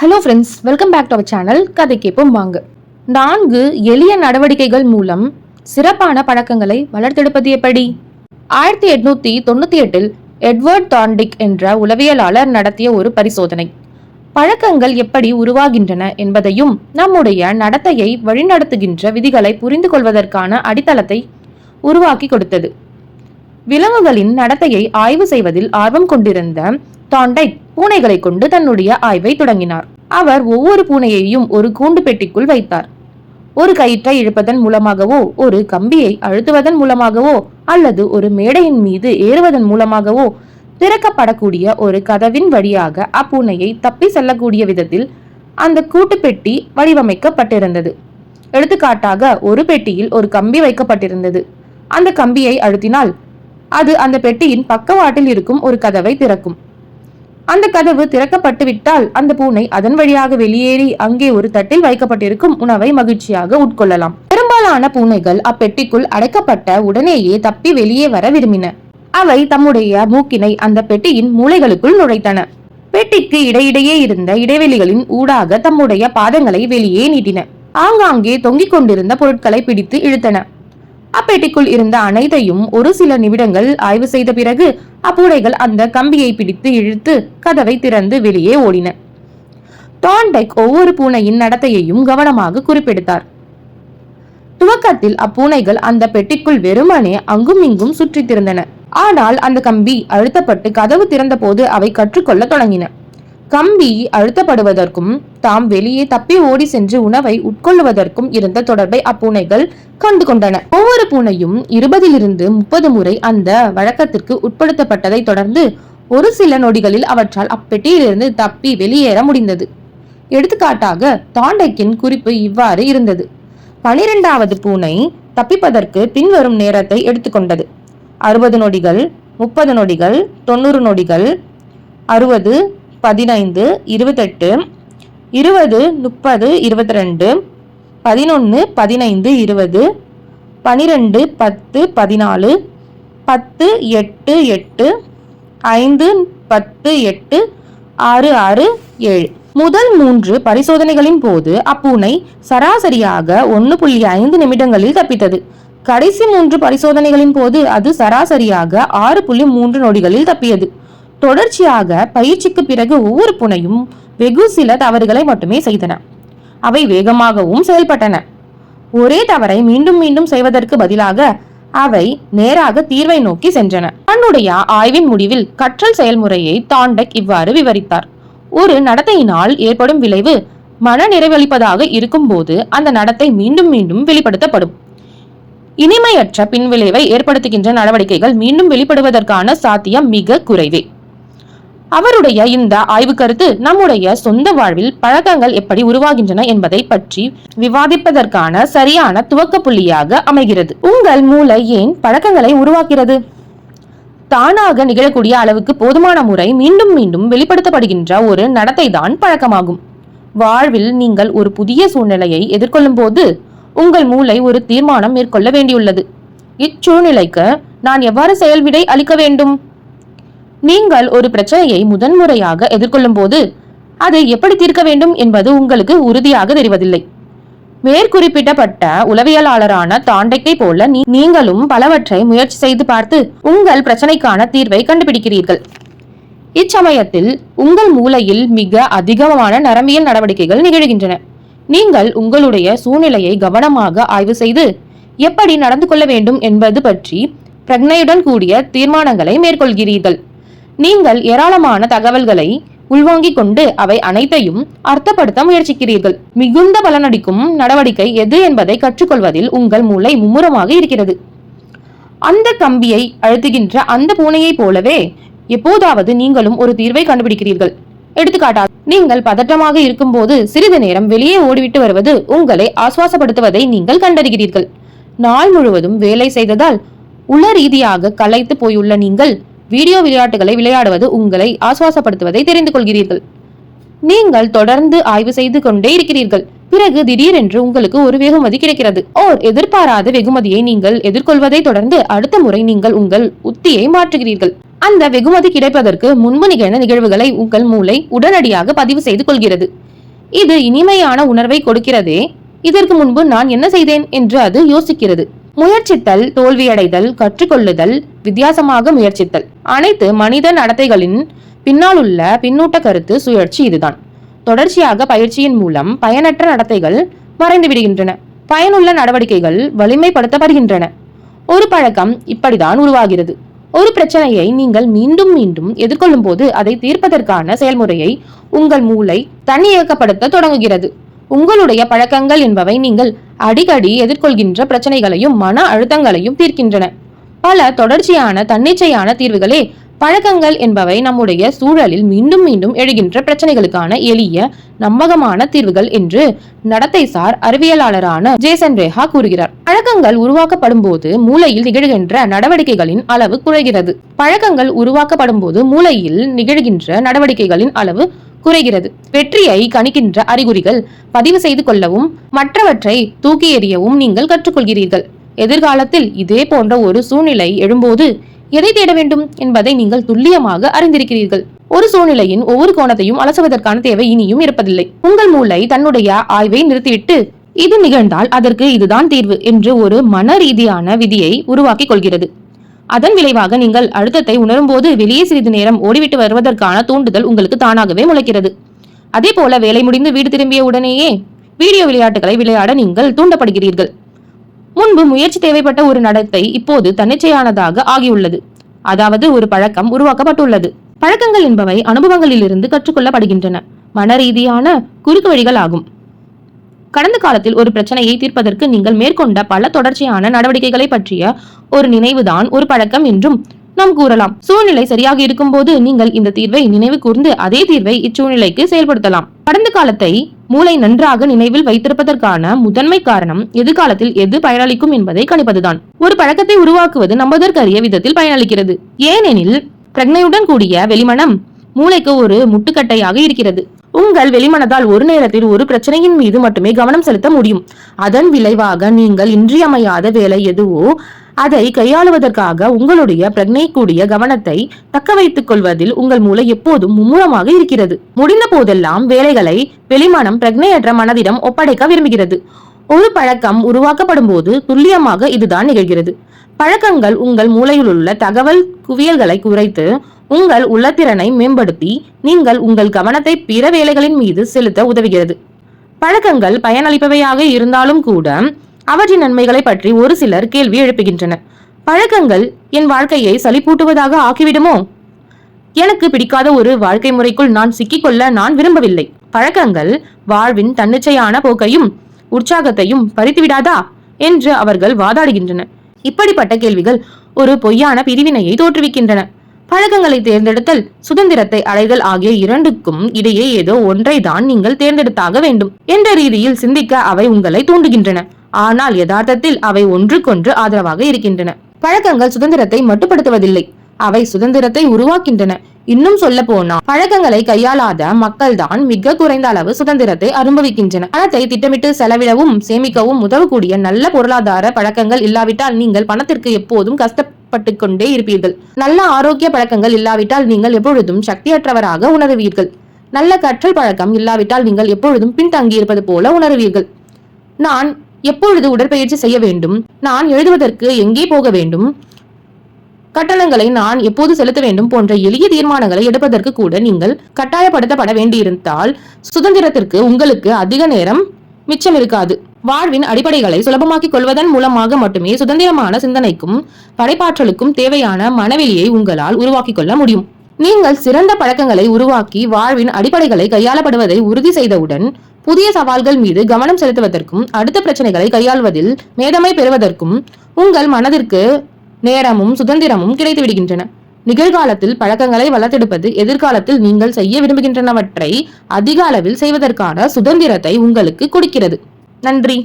Hello friends welcome back to our channel கதை கேட்போம் வாங்க. நான்கு எளிய நடவடிக்கைகள் மூலம் சிறப்பான பழக்கங்களை வளர்த்தெடுப்பது எப்படி? ஆயிரத்தி எட்நூத்தி தொண்ணூத்தி எட்டில் எட்வர்ட் தாண்டிக் என்ற உளவியலாளர் நடத்திய ஒரு பரிசோதனை. பழக்கங்கள் எப்படி உருவாகின்றன என்பதையும் நம்முடைய நடத்தையை வழிநடத்துகின்ற விதிகளை புரிந்து கொள்வதற்கான அடித்தளத்தை உருவாக்கி கொடுத்தது. விலங்குகளின் நடத்தையை ஆய்வு செய்வதில் ஆர்வம் கொண்டிருந்த தாண்டைக் பூனைகளை கொண்டு தன்னுடைய ஆய்வை தொடங்கினார். அவர் ஒவ்வொரு பூனையையும் ஒரு கூண்டு பெட்டிக்குள் வைத்தார். ஒரு கயிற்றை இழுப்பதன் மூலமாகவோ ஒரு கம்பியை அழுத்துவதன் மூலமாகவோ அல்லது ஒரு மேடையின் மீது ஏறுவதன் மூலமாகவோ திறக்கப்படக்கூடிய ஒரு கதவின் வழியாக அப்பூனையை தப்பி செல்லக்கூடிய விதத்தில் அந்த கூட்டு பெட்டி வடிவமைக்கப்பட்டிருந்தது. எடுத்துக்காட்டாக ஒரு பெட்டியில் ஒரு கம்பி வைக்கப்பட்டிருந்தது. அந்த கம்பியை அழுத்தினால் அது அந்த பெட்டியின் பக்கவாட்டில் இருக்கும் ஒரு கதவை திறக்கும். அந்த கதவு திறக்கப்பட்டு விட்டால் அந்த பூனை அதன் வழியாக வெளியேறி அங்கே ஒரு தட்டில் வைக்கப்பட்டிருக்கும் உணவை மகிழ்ச்சியாக உட்கொள்ளலாம். பெரும்பாலான பூனைகள் அப்பெட்டிக்குள் அடைக்கப்பட்ட உடனேயே தப்பி வெளியே வர விரும்பின. அவை தம்முடைய மூக்கினை அந்த பெட்டியின் மூலைகளுக்குள் நுழைத்தன. பெட்டிக்கு இடையிடையே இருந்த இடைவெளிகளின் ஊடாக தம்முடைய பாதங்களை வெளியே நீட்டின. ஆங்காங்கே தொங்கிக் கொண்டிருந்த பொருட்களை பிடித்து இழுத்தன. அப்பெட்டிக்குள் இருந்த அனைத்தையும் ஒரு சில நிமிடங்கள் ஆய்வு செய்த பிறகு அப்பூடைகள் அந்த கம்பியை பிடித்து இழுத்து கதவை திறந்து வெளியே ஓடின. டான்டைக் ஒவ்வொரு பூனையின் நடத்தையையும் கவனமாக குறிப்பெடுத்தார். துவக்கத்தில் அப்பூனைகள் அந்த பெட்டிக்குள் வெறுமனே அங்கும் இங்கும் சுற்றித் திரிந்தன. ஆனால் அந்த கம்பி அழுத்தப்பட்டு கதவு திறந்தபோது அவை கற்றுக்கொள்ள தொடங்கின. கம்பி அழுத்தப்படுவதற்கும் தாம் வெளியே தப்பி ஓடி சென்று உணவை உட்கொள்ளுவதற்கும் இருந்த தொடர்பை அப்பூனைகள் கண்டு கொண்டன. ஒவ்வொரு பூனையும் இருபதிலிருந்து முப்பது முறை அந்த வழக்கத்திற்கு உட்படுத்தப்பட்டதை தொடர்ந்து ஒரு சில நொடிகளில் அவற்றால் அப்பெட்டியிலிருந்து தப்பி வெளியேற முடிந்தது. எடுத்துக்காட்டாக தாண்டைக்கின் குறிப்பு இவ்வாறு இருந்தது. பனிரெண்டாவது பூனை தப்பிப்பதற்கு பின்வரும் நேரத்தை எடுத்துக்கொண்டது அறுபது நொடிகள் முப்பது நொடிகள் தொண்ணூறு நொடிகள் அறுபது பதினைந்து இருபத்தெட்டு இருபது முப்பது இருபத்தி ரெண்டு பதினொன்று பதினைந்து இருபது பனிரெண்டு பத்து பதினாலு பத்து எட்டு எட்டு ஐந்து பத்து எட்டு ஆறு ஆறு ஏழு. முதல் மூன்று பரிசோதனைகளின் போது அப்பூனை சராசரியாக ஒன்று புள்ளி ஐந்து நிமிடங்களில் தப்பித்தது. கடைசி மூன்று பரிசோதனைகளின் போது அது சராசரியாக ஆறு புள்ளி மூன்று நொடிகளில் தப்பியது. தொடர்ச்சியாக பயிற்சிக்கு பிறகு ஒவ்வொரு புனையும் வெகு சில தவறுகளை மட்டுமே செய்தன. அவை வேகமாகவும் செயல்பட்டன. ஒரே தவறை மீண்டும் மீண்டும் செய்வதற்கு பதிலாக அவை நேராக தீர்வை நோக்கி சென்றன. தன்னுடைய ஆய்வின் முடிவில் கற்றல் செயல்முறையை தாண்டக் இவ்வாறு விவரித்தார். ஒரு நடத்தையினால் ஏற்படும் விளைவு மன நிறைவளிப்பதாக இருக்கும்போது அந்த நடத்தை மீண்டும் மீண்டும் வெளிப்படுத்தப்படும். இனிமையற்ற பின்விளைவை ஏற்படுத்துகின்ற நடவடிக்கைகள் மீண்டும் வெளிப்படுவதற்கான சாத்தியம் மிக குறைவே. அவருடைய இந்த ஆய்வு கருத்து நம்முடைய சொந்த வாழ்வில் பழக்கங்கள் எப்படி உருவாகின்றன என்பதை பற்றி விவாதிப்பதற்கான சரியான துவக்க புள்ளியாக அமைகிறது. உங்கள் மூளை ஏன் பழக்கங்களை உருவாக்கிறது தானாக நிகழக்கூடிய அளவுக்கு போதுமான முறை மீண்டும் மீண்டும் வெளிப்படுத்தப்படுகின்ற ஒரு நடத்தை தான் பழக்கமாகும். வாழ்வில் நீங்கள் ஒரு புதிய சூழ்நிலையை எதிர்கொள்ளும் போது உங்கள் மூளை ஒரு தீர்மானம் மேற்கொள்ள வேண்டியுள்ளது. இச்சூழ்நிலைக்கு நான் எவ்வாறு செயல்விடை அளிக்க வேண்டும்? நீங்கள் ஒரு பிரச்சனையை முதன்முறையாக எதிர்கொள்ளும் போது அதை எப்படி தீர்க்க வேண்டும் என்பது உங்களுக்கு உறுதியாக தெரிவதில்லை. மேற்குறிப்பிட்டப்பட்ட உளவியலாளரான தாண்டைக்கை போல நீ- நீங்களும் பலவற்றை முயற்சி செய்து பார்த்து உங்கள் பிரச்சனைக்கான தீர்வை கண்டுபிடிக்கிறீர்கள். இச்சமயத்தில் உங்கள் மூளையில் மிக அதிகமான நரம்பியல் நடவடிக்கைகள் நிகழ்கின்றன. நீங்கள் உங்களுடைய சூழ்நிலையை கவனமாக ஆய்வு செய்து எப்படி நடந்து கொள்ள வேண்டும் என்பது பற்றி பிரக்னையுடன் கூடிய தீர்மானங்களை மேற்கொள்கிறீர்கள். நீங்கள் ஏராளமான தகவல்களை உள்வாங்கிக் கொண்டு அவை அனைத்தையும் அர்த்தப்படுத்த முயற்சிக்கிறீர்கள். மிகுந்த பலனடிக்கும் நடவடிக்கை எது என்பதை கற்றுக்கொள்வதில் உங்கள் மூளை மும்முரமாக இருக்கிறது. அந்த கம்பியை அழுத்துகின்ற அந்த பூனையைப் போலவே எப்போதாவது நீங்களும் ஒரு தீர்வை கண்டுபிடிக்கிறீர்கள். எடுத்துக்காட்டால் நீங்கள் பதற்றமாக இருக்கும்போது சிறிது நேரம் வெளியே ஓடிவிட்டு வருவது உங்களை ஆசுவாசப்படுத்துவதை நீங்கள் கண்டறிகிறீர்கள். நாள் முழுவதும் வேலை செய்ததால் உள ரீதியாக களைத்து போயுள்ள நீங்கள் வீடியோ விளையாட்டுகளை விளையாடுவது உங்களை ஆசுவாசப்படுத்துவதை தெரிந்து கொள்கிறீர்கள். நீங்கள் தொடர்ந்து ஆய்வு செய்து கொண்டே இருக்கிறீர்கள். பிறகு திடீரென்று உங்களுக்கு ஒரு வெகுமதி கிடைக்கிறது. ஓர் எதிர்பாராத வெகுமதியை நீங்கள் எதிர்கொள்வதை தொடர்ந்து அடுத்த முறை நீங்கள் உங்கள் உத்தியை மாற்றுகிறீர்கள். அந்த வெகுமதி கிடைப்பதற்கு முன்பு நிகழ்ந்த நிகழ்வுகளை உங்கள் மூளை உடனடியாக பதிவு செய்து கொள்கிறது. இது இனிமையான உணர்வை கொடுக்கிறதே. இதற்கு முன்பு நான் என்ன செய்தேன்? என்று அது யோசிக்கிறது. முயற்சித்தல் தோல்வியடைதல் கற்றுக்கொள்ளுதல் வித்தியாசமாக முயற்சித்தல். அனைத்து மனித நடத்தைகளின் பின்னால் உள்ள பின்னூட்ட கருத்து சுழற்சி இதுதான். தொடர்ச்சியாக பயிற்சியின் மூலம் பயனற்ற நடத்தைகள் மறைந்து விடுகின்றன பயனுள்ள நடவடிக்கைகள் வலிமைப்படுத்தப்படுகின்றன. ஒரு பழக்கம் இப்படிதான் உருவாகிறது. ஒரு பிரச்சனையை நீங்கள் மீண்டும் மீண்டும் எதிர்கொள்ளும் போது அதை தீர்ப்பதற்கான செயல்முறையை உங்கள் மூளை தன்னியக்கப்படுத்த தொடங்குகிறது. உங்களுடைய பழக்கங்கள் என்பவை நீங்கள் அடிக்கடி எதிர்கொள்கின்ற பிரச்சனைகளையும் மன அழுத்தங்களையும் தீர்க்கின்றன. பல தொடர்ச்சியான தன்னிச்சையான தீர்வுகளே பழக்கங்கள் என்பவை நம்முடைய சூழலில் மீண்டும் மீண்டும் எழுகின்ற பிரச்சனைகளுக்கான எளிய நம்பகமான தீர்வுகள் என்று நடத்தை சார் அறிவியலாளரான ஜேசன் ரேஹா கூறுகிறார். பழக்கங்கள் உருவாக்கப்படும் போது மூளையில் நிகழ்கின்ற நடவடிக்கைகளின் அளவு குறைகிறது. பழக்கங்கள் உருவாக்கப்படும் போது மூளையில் நிகழ்கின்ற நடவடிக்கைகளின் அளவு குறைகிறது. வெற்றியை கணிக்கின்ற அறிகுறிகள் பதிவு செய்து கொள்ளவும் மற்றவற்றை தூக்கி எறியவும் நீங்கள் கற்றுக்கொள்கிறீர்கள். எதிர்காலத்தில் இதே போன்ற ஒரு சூழ்நிலை எழும்போது எதை தேட வேண்டும் என்பதை நீங்கள் துல்லியமாக அறிந்திருக்கிறீர்கள். ஒரு சூழ்நிலையின் ஒவ்வொரு கோணத்தையும் அலசுவதற்கான தேவை இனியும் இருப்பதில்லை. உங்கள் மூளை தன்னுடைய ஆய்வை நிறுத்திவிட்டு இது நிகழ்ந்தால் அதற்கு இதுதான் தீர்வு என்று ஒரு மன ரீதியான விதியை உருவாக்கிக் கொள்கிறது. அதன் விளைவாக நீங்கள் அழுத்தத்தை உணரும்போது வெளியே சிறிது நேரம் ஓடிவிட்டு வருவதற்கான தூண்டுதல் உங்களுக்கு தானாகவே முளைக்கிறது. அதே போல வேலை முடிந்து வீடு திரும்பிய உடனேயே வீடியோ விளையாட்டுகளை விளையாட நீங்கள் தூண்டப்படுகிறீர்கள். முன்பு முயற்சி தேவைப்பட்ட ஒரு நடத்தை இப்போது தன்னிச்சையானதாக ஆகியுள்ளது. அதாவது ஒரு பழக்கம் உருவாக்கப்பட்டுள்ளது. பழக்கங்கள் என்பவை அனுபவங்களிலிருந்து கற்றுக்கொள்ளப்படுகின்றன. மன ரீதியான குறுக்கு வழிகள் ஆகும். கடந்த காலத்தில் ஒரு பிரச்சனையை தீர்ப்பதற்கு நீங்கள் மேற்கொண்ட பல தொடர்ச்சியான நடவடிக்கைகளை பற்றிய ஒரு நினைவுதான் ஒரு பழக்கம் என்றும் நாம் கூறலாம். சூழ்நிலை சரியாக இருக்கும்போது நீங்கள் இந்த தீர்வை நினைவு கூர்ந்து அதே தீர்வை இச்சூழ்நிலைக்கு செயல்படுத்தலாம். கடந்த காலத்தை மூளை நன்றாக நினைவில் வைத்திருப்பதற்கான முதன்மை காரணம் எதிர்காலத்தில் எது பயனளிக்கும் என்பதை கணிப்பதுதான். ஒரு பழக்கத்தை உருவாக்குவது நம்பதற்கரிய விதத்தில் பயனளிக்கிறது. ஏனெனில் பிரக்னையுடன் கூடிய வெளிமனம் மூளைக்கு ஒரு முட்டுக்கட்டையாக இருக்கிறது. உங்கள் வெளிமனதால் ஒரு நேரத்தில் ஒரு பிரச்சனையின் மீது மட்டுமே கவனம் செலுத்த முடியும். அதன் விளைவாக நீங்கள் இன்றியமையாத வேலை எதுவோ அதை கையாளுவதற்காக உங்களுடைய பிரக்னை கூடிய கவனத்தை தக்க வைத்துக் கொள்வதில் உங்கள் மூளை எப்போதும் மும்முரமாக இருக்கிறது. முடிந்த போதெல்லாம் வேலைகளை வெளிமனம் பிரக்னையற்ற மனதிடம் ஒப்படைக்க விரும்புகிறது. ஒரு பழக்கம் உருவாக்கப்படும் போது துல்லியமாக இதுதான் நிகழ்கிறது. பழக்கங்கள் உங்கள் மூளையில் உள்ள தகவல் குவியல்களை குறைத்து உங்கள் உள்ளத்திறனை மேம்படுத்தி நீங்கள் உங்கள் கவனத்தை பிற வேலைகளின் மீது செலுத்த உதவுகிறது. பழக்கங்கள் பயனளிப்பவையாக இருந்தாலும் கூட அவற்றின் நன்மைகளை பற்றி ஒரு சிலர் கேள்வி எழுப்புகின்றனர். பழக்கங்கள் என் வாழ்க்கையை சலிப்பூட்டுவதாக ஆக்கிவிடுமோ? எனக்கு பிடிக்காத ஒரு வாழ்க்கை முறைக்குள் நான் சிக்கிக்கொள்ள நான் விரும்பவில்லை. பழக்கங்கள் வாழ்வின் தன்னிச்சையான போக்கையும் உற்சாகத்தையும் பறித்துவிடாதா? என்று அவர்கள் வாதாடுகின்றனர். இப்படிப்பட்ட கேள்விகள் ஒரு பொய்யான பிரிவினையை தோற்றுவிக்கின்றன. பழக்கங்களை தேர்ந்தெடுத்தல் சுதந்திரத்தை அடைதல் ஆகிய இரண்டுக்கும் இடையே ஏதோ ஒன்றை தான் நீங்கள் தேர்ந்தெடுத்தாக வேண்டும் என்ற ரீதியில் சிந்திக்க அவை உங்களை தூண்டுகின்றன. ஆனால் யதார்த்தத்தில் அவை ஒன்றுக்கொன்று ஆதரவாக இருக்கின்றன. பழக்கங்கள் சுதந்திரத்தை மட்டுப்படுத்துவதில்லை. அவை சுதந்திரத்தை உருவாக்கின்றன. இன்னும் சொல்ல போனா பழக்கங்களை கையாளாத மக்கள் தான் மிக குறைந்த அளவு சுதந்திரத்தை அனுபவிக்கின்றன. பணத்தை திட்டமிட்டு செலவிடவும் சேமிக்கவும் உதவக்கூடிய நல்ல பொருளாதார பழக்கங்கள் இல்லாவிட்டால் நீங்கள் பணத்திற்கு எப்போதும் கஷ்டப்பட்டு கொண்டே இருப்பீர்கள். நல்ல ஆரோக்கிய பழக்கங்கள் இல்லாவிட்டால் நீங்கள் எப்பொழுதும் சக்தியற்றவராக உணருவீர்கள். நல்ல கற்றல் பழக்கம் இல்லாவிட்டால் நீங்கள் எப்பொழுதும் பின்தங்கியிருப்பது போல உணருவீர்கள். நான் எப்பொழுது உடற்பயிற்சி செய்ய வேண்டும்? நான் எழுதுவதற்கு எங்கே போக வேண்டும்? கட்டணங்களை நான் எப்போது செலுத்த வேண்டும் போன்ற எளிய தீர்மானங்களை எடுப்பதற்கு கூட நீங்கள் கட்டாயப்படுத்தப்பட வேண்டியிருந்தால் சுதந்திரத்திற்கு உங்களுக்கு அதிக நேரம் மிச்சம் இருக்காது. வாழ்வின் அடிப்படைகளை சுலபமாக்கிக் கொள்வதன் மூலமாக மட்டுமே சுதந்திரமான சிந்தனைக்கும் படைப்பாற்றலுக்கும் தேவையான மனவெளியை உங்களால் உருவாக்கிக் கொள்ள முடியும். நீங்கள் சிறந்த பழக்கங்களை உருவாக்கி வாழ்வின் அடிப்படைகளை கையாளப்படுவதை உறுதி செய்தவுடன் புதிய சவால்கள் மீது கவனம் செலுத்துவதற்கும் அடுத்த பிரச்சனைகளை கையாள்வதில் மேதமை பெறுவதற்கும் உங்கள் மனதிற்கு நேரமும் சுதந்திரமும் கிடைத்து விடுகின்றன. நிகழ்காலத்தில் பழக்கங்களை வளர்த்தெடுப்பது எதிர்காலத்தில் நீங்கள் செய்ய விரும்புகின்றனவற்றை அதிக அளவில் செய்வதற்கான சுதந்திரத்தை உங்களுக்கு கொடுக்கிறது. நன்றி.